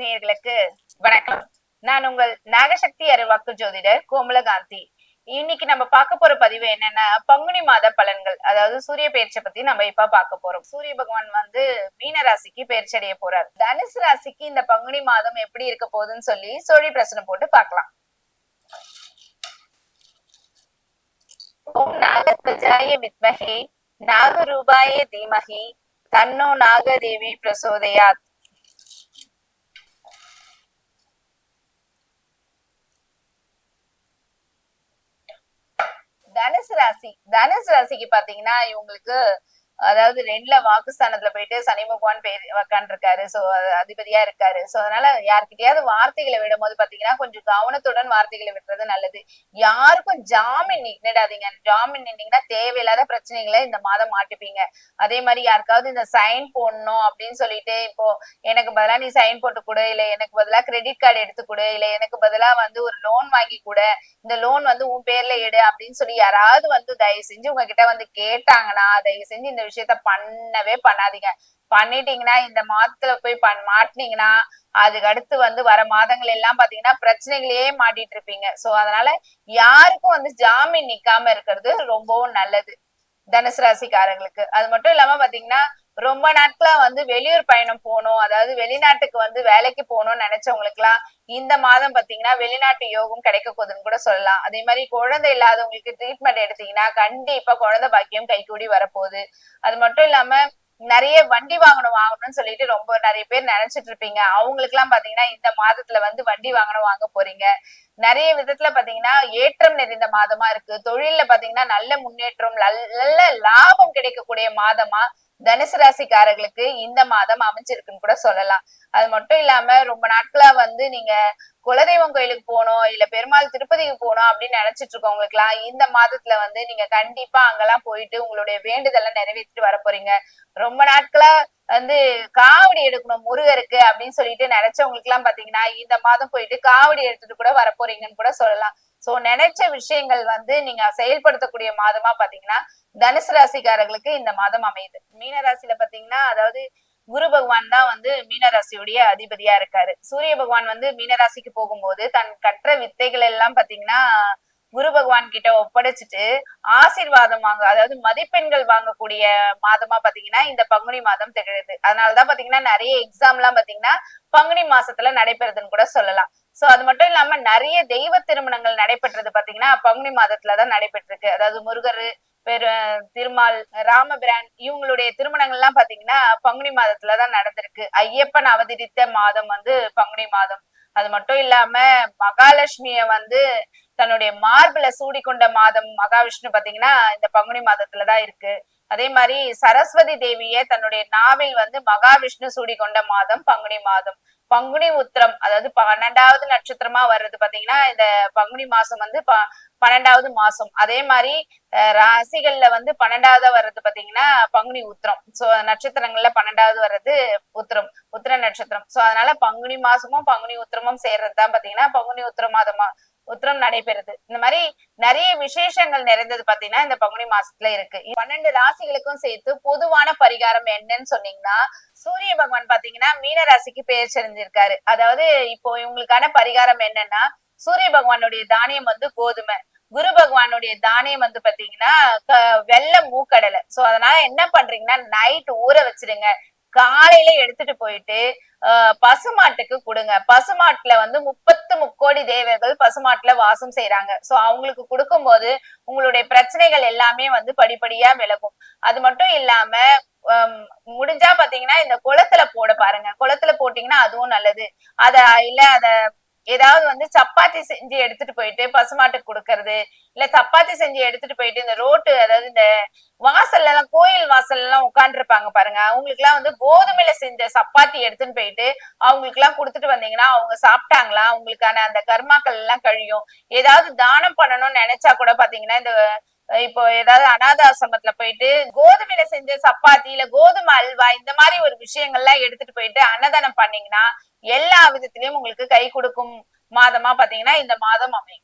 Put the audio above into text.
நேயர்களுக்கு வணக்கம். நான் உங்கள் நாகசக்தி அறிவாக்கு ஜோதிடர் கோமலகாந்தி. இன்னைக்கு நம்ம பார்க்க போற பதிவு என்னன்னா பங்குனி மாத பலன்கள். அதாவது சூரிய பயிற்சியை பத்தி நம்ம இப்ப பார்க்க போறோம். சூரிய பகவான் வந்து மீன ராசிக்கு பயிற்சி அடைய போறார். தனுசு ராசிக்கு இந்த பங்குனி மாதம் எப்படி இருக்க போகுதுன்னு சொல்லி சோழி பிரச்சனை போட்டு பார்க்கலாம். ஓம் நாகத்வஜாய வித்மஹே நாகரூபாய தீமகி தன்னோ நாகதேவி பிரசோதயாத். தனுசு ராசி தனுசு ராசிக்கு பாத்தீங்கன்னா இவங்களுக்கு அதாவது ரெண்டுல வாக்குஸ்தானத்துல போயிட்டு சனி பகவான் பேர் உக்காண்டிருக்காரு சோ அதிபதியா இருக்காரு. சோ அதனால யார்கிட்டயாவது வார்த்தைகளை விடும் போது பாத்தீங்கன்னா கொஞ்சம் கவனத்துடன் வார்த்தைகளை விடுறது நல்லது. யாருக்கும் ஜாமீன் நின்னுடாதீங்க. ஜாமீன் நின்னீங்கன்னா தேவையில்லாத பிரச்சனைகளை இந்த மாதம் மாட்டிப்பீங்க. அதே மாதிரி யாருக்காவது இந்த சைன் போடணும் அப்படின்னு சொல்லிட்டு இப்போ எனக்கு பதிலா நீ சைன் போட்டு கொடு இல்ல எனக்கு பதிலா கிரெடிட் கார்டு எடுத்து கொடு இல்ல எனக்கு பதிலா வந்து ஒரு லோன் வாங்கி கொடு இந்த லோன் வந்து உன் பேர்ல எடு அப்படின்னு சொல்லி யாராவது வந்து தயவு செஞ்சு உங்ககிட்ட வந்து கேட்டாங்கன்னா தயவு செஞ்சு இந்த விஷயத்த பண்ணவே பண்ணாதீங்க. பண்ணிட்டீங்கன்னா இந்த மாதத்துல போய் பண் மாட்டினீங்கன்னா அதுக்கு அடுத்து வந்து வர மாதங்கள் எல்லாம் பாத்தீங்கன்னா பிரச்சனைகளையே மாட்டிட்டு இருப்பீங்க. சோ அதனால யாருக்கும் வந்து ஜாமீன் நிக்காம இருக்கிறது ரொம்பவும் நல்லது. தனுசு ராசிக்காரங்களுக்கு. அது மட்டும் இல்லாம பாத்தீங்கன்னா ரொம்ப நாட்களா வந்து வெளியூர் பயணம் போகணும். அதாவது வெளிநாட்டுக்கு வந்து வேலைக்கு போகணும்னு நினைச்சவங்களுக்கு எல்லாம் இந்த மாதம் பாத்தீங்கன்னா வெளிநாட்டு யோகம் கிடைக்க போகுதுன்னு கூட சொல்லலாம். அதே மாதிரி குழந்தை இல்லாதவங்களுக்கு ட்ரீட்மெண்ட் எடுத்தீங்கன்னா கண்டிப்பா குழந்தை பாக்கியம் கைகூடி வரப்போகுது. அது மட்டும் இல்லாம நிறைய வண்டி வாங்கணும் வாங்கணும்னு சொல்லிட்டு ரொம்ப நிறைய பேர் நினைச்சிட்டு இருப்பீங்க. அவங்களுக்கு எல்லாம் பாத்தீங்கன்னா இந்த மாதத்துல வந்து வண்டி வாங்கணும் வாங்க போறீங்க. நிறைய விதத்துல பாத்தீங்கன்னா ஏற்றம் நிறைந்த மாதமா இருக்கு. தொழில்ல பாத்தீங்கன்னா நல்ல முன்னேற்றம் நல்ல லாபம் கிடைக்கக்கூடிய மாதமா தனுசு ராசிக்காரர்களுக்கு இந்த மாதம் அமைஞ்சிருக்குன்னு கூட சொல்லலாம். அது மட்டும் இல்லாம ரொம்ப நாட்களா வந்து நீங்க குலதெய்வம் கோயிலுக்கு போகணும் இல்ல பெருமாள் திருப்பதிக்கு போகணும் அப்படின்னு நினைச்சிட்டு இருக்கவங்களுக்கு எல்லாம் இந்த மாதத்துல வந்து நீங்க கண்டிப்பா அங்கெல்லாம் போயிட்டு உங்களுடைய வேண்டுதலை நிறைவேற்றிட்டு வர போறீங்க. ரொம்ப நாட்களா வந்து காவடி எடுக்கணும் முருகருக்கு அப்படின்னு சொல்லிட்டு நினைச்சவங்களுக்கு எல்லாம் பாத்தீங்கன்னா இந்த மாதம் போயிட்டு காவடி எடுத்துட்டு கூட வர போறீங்கன்னு கூட சொல்லலாம். சோ நினைச்ச விஷயங்கள் வந்து நீங்க செயல்படுத்தக்கூடிய மாதமா பாத்தீங்கன்னா தனுசு ராசிக்காரர்களுக்கு இந்த மாதம் அமையுது. மீன ராசியில பாத்தீங்கன்னா அதாவது குரு பகவான் தான் வந்து மீனராசியுடைய அதிபதியா இருக்காரு. சூரிய பகவான் வந்து மீனராசிக்கு போகும்போது தன் கற்ற வித்தைகள் எல்லாம் பாத்தீங்கன்னா குரு பகவான் கிட்ட ஒப்படைச்சிட்டு ஆசீர்வாதம் வாங்க அதாவது மதிப்பெண்கள் வாங்கக்கூடிய மாதமா பாத்தீங்கன்னா இந்த பங்குனி மாதம் திகழுது. அதனாலதான் பாத்தீங்கன்னா நிறைய எக்ஸாம் எல்லாம் பாத்தீங்கன்னா பங்குனி மாசத்துல நடைபெறுதுன்னு கூட சொல்லலாம். சோ அது மட்டும் இல்லாம நிறைய தெய்வ திருமணங்கள் நடைபெற்றது பாத்தீங்கன்னா பங்குனி மாதத்துலதான் நடைபெற்றிருக்கு. அதாவது முருகர் பெரு திருமால் ராமபிரான் இவங்களுடைய திருமணங்கள் எல்லாம் பாத்தீங்கன்னா பங்குனி மாதத்துலதான் நடந்திருக்கு. ஐயப்பன் அவதரித்த மாதம் வந்து பங்குனி மாதம். அது மட்டும் இல்லாம மகாலட்சுமிய வந்து தன்னுடைய மார்பில சூடிக்கொண்ட மாதம் மகாவிஷ்ணு பாத்தீங்கன்னா இந்த பங்குனி மாதத்துலதான் இருக்கு. அதே மாதிரி சரஸ்வதி தேவிய தன்னுடைய நாவில் வந்து மகாவிஷ்ணு சூடி கொண்ட மாதம் பங்குனி மாதம். பங்குனி உத்திரம் அதாவது பன்னெண்டாவது நட்சத்திரமா வர்றது பாத்தீங்கன்னா இந்த பங்குனி மாசம் வந்து ப பன்னெண்டாவது மாசம் அதே மாதிரி ராசிகள்ல வந்து பன்னெண்டாவது வர்றது பாத்தீங்கன்னா பங்குனி உத்திரம். சோ நட்சத்திரங்கள்ல பன்னெண்டாவது வர்றது உத்திரம் உத்திர நட்சத்திரம். சோ அதனால பங்குனி மாசமும் பங்குனி உத்திரமும் சேர்றதுதான் பாத்தீங்கன்னா பங்குனி உத்திர மாதமா உத்திரம் நடைபெறுது. இந்த மாதிரி நிறைய விசேஷங்கள் நிறைந்தது பாத்தீங்கன்னா இந்த பங்குனி மாசத்துல இருக்கு. பன்னெண்டு ராசிகளுக்கும் சேர்த்து பொதுவான பரிகாரம் என்னன்னு சொன்னீங்கன்னா சூரிய பகவான் பாத்தீங்கன்னா மீன ராசிக்கு பெயர் செறிஞ்சிருக்காரு. அதாவது இப்போ இவங்களுக்கான பரிகாரம் என்னன்னா சூரிய பகவானுடைய தானியம் வந்து கோதுமை. குரு பகவானுடைய தானியம் வந்து பாத்தீங்கன்னா வெள்ளை மூக்கடலை. சோ அதனால என்ன பண்றீங்கன்னா நைட் ஊற வச்சிருங்க. காலையில எடுத்துட்டு போயிட்டு பசுமாட்டுக்கு கொடுங்க. பசுமாட்டுல வந்து முப்பத்து முக்கோடி தேவர்கள் பசுமாட்டுல வாசம் செய்யறாங்க சோ அவங்களுக்கு கொடுக்கும் போது உங்களுடைய பிரச்சனைகள் எல்லாமே வந்து படிப்படியா விலகும். அது மட்டும் இல்லாம முடிஞ்சா பாத்தீங்கன்னா இந்த குளத்துல போட பாருங்க. குளத்துல போட்டீங்கன்னா அதுவும் நல்லது. அத இல்ல அத ஏதாவது வந்து சப்பாத்தி செஞ்சு எடுத்துட்டு போயிட்டு பசுமாட்டுக்கு கொடுக்கறது இல்ல சப்பாத்தி செஞ்சு எடுத்துட்டு போயிட்டு இந்த ரோட்டு அதாவது இந்த வாசல்ல எல்லாம் கோயில் வாசல்ல எல்லாம் உட்கார்ந்து இருப்பாங்க பாருங்க. அவங்களுக்கு எல்லாம் வந்து கோதுமையில செஞ்ச சப்பாத்தி எடுத்துன்னு போயிட்டு அவங்களுக்கு எல்லாம் கொடுத்துட்டு வந்தீங்கன்னா அவங்க சாப்பிட்டாங்களா? அவங்களுக்கான அந்த கர்மாக்கள் எல்லாம் கழியும். ஏதாவது தானம் பண்ணணும்னு நினைச்சா கூட பாத்தீங்கன்னா இந்த இப்போ ஏதாவது அனாத ஆசிரமத்துல போயிட்டு கோதுமையில செஞ்ச சப்பாத்தி இல்ல கோதுமை அல்வா இந்த மாதிரி ஒரு விஷயங்கள்லாம் எடுத்துட்டு போயிட்டு அன்னதானம் பண்ணீங்கன்னா எல்லா விதத்திலயும் உங்களுக்கு கை கொடுக்கும் மாதமா பாத்தீங்கன்னா இந்த மாதம் அமையும்.